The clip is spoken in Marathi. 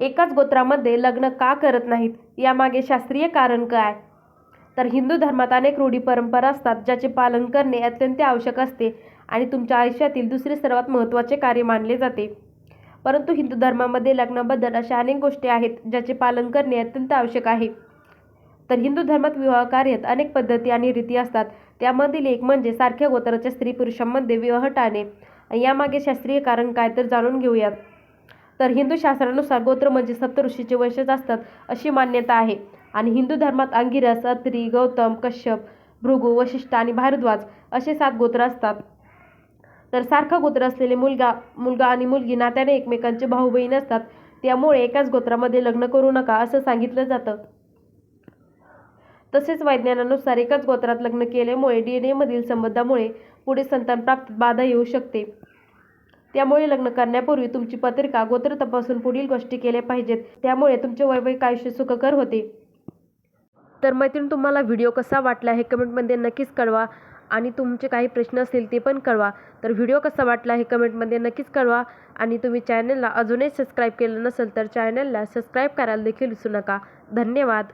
एकाच गोत्रामध्ये लग्न का करत नाहीत? यामागे शास्त्रीय कारण काय? तर हिंदू धर्मात अनेक रूढी परंपरा असतात ज्याचे पालन करणे अत्यंत आवश्यक असते आणि तुमच्या आयुष्यातील दुसरे सर्वात महत्त्वाचे कार्य मानले जाते. परंतु हिंदू धर्मामध्ये लग्नाबद्दल अशा अनेक गोष्टी आहेत ज्याचे पालन करणे अत्यंत आवश्यक आहे. तर हिंदू धर्मात विवाह कार्यात अनेक पद्धती आणि रीती असतात. त्यामधील एक म्हणजे सारख्या गोत्राच्या स्त्री पुरुषांमध्ये विवाह टाळणे. यामागे शास्त्रीय कारण काय तर जाणून घेऊयात. तर हिंदू शास्त्रानुसार गोत्र म्हणजे सप्तऋषीचे वंशज असतात अशी मान्यता आहे. आणि हिंदू धर्मात अंगिरस अत्री गौतम कश्यप भृगू वशिष्ठ आणि भारद्वाज असे सात गोत्र असतात. तर सारखं गोत्र असलेले मुलगा मुलगा आणि मुलगी नात्याने एकमेकांचे भाऊ बहीण असतात. त्यामुळे एकाच गोत्रामध्ये लग्न करू नका असं सांगितलं जातं. तसेच वैज्ञानानुसार एकाच गोत्रात लग्न केल्यामुळे डी एन एमधील संबंधामुळे पुढे संतान प्राप्त बाधा येऊ शकते. त्यामुळे लग्न करण्यापूर्वी तुमची पत्रिका गोत्र तपासून पुढील गोष्टी केल्या पाहिजेत. त्यामुळे तुमचे वैवाहिक आयुष्य सुखकर होते. तर मैत्रीण तुम्हाला व्हिडिओ कसा वाटला हे कमेंटमध्ये नक्कीच कळवा आणि तुमचे काही प्रश्न असतील ते पण कळवा. तर व्हिडिओ कसा वाटला हे कमेंटमध्ये नक्कीच कळवा आणि तुम्ही चॅनलला अजूनही सबस्क्राईब केलं नसेल तर चॅनलला सबस्क्राईब करायला देखील विसरू नका. धन्यवाद.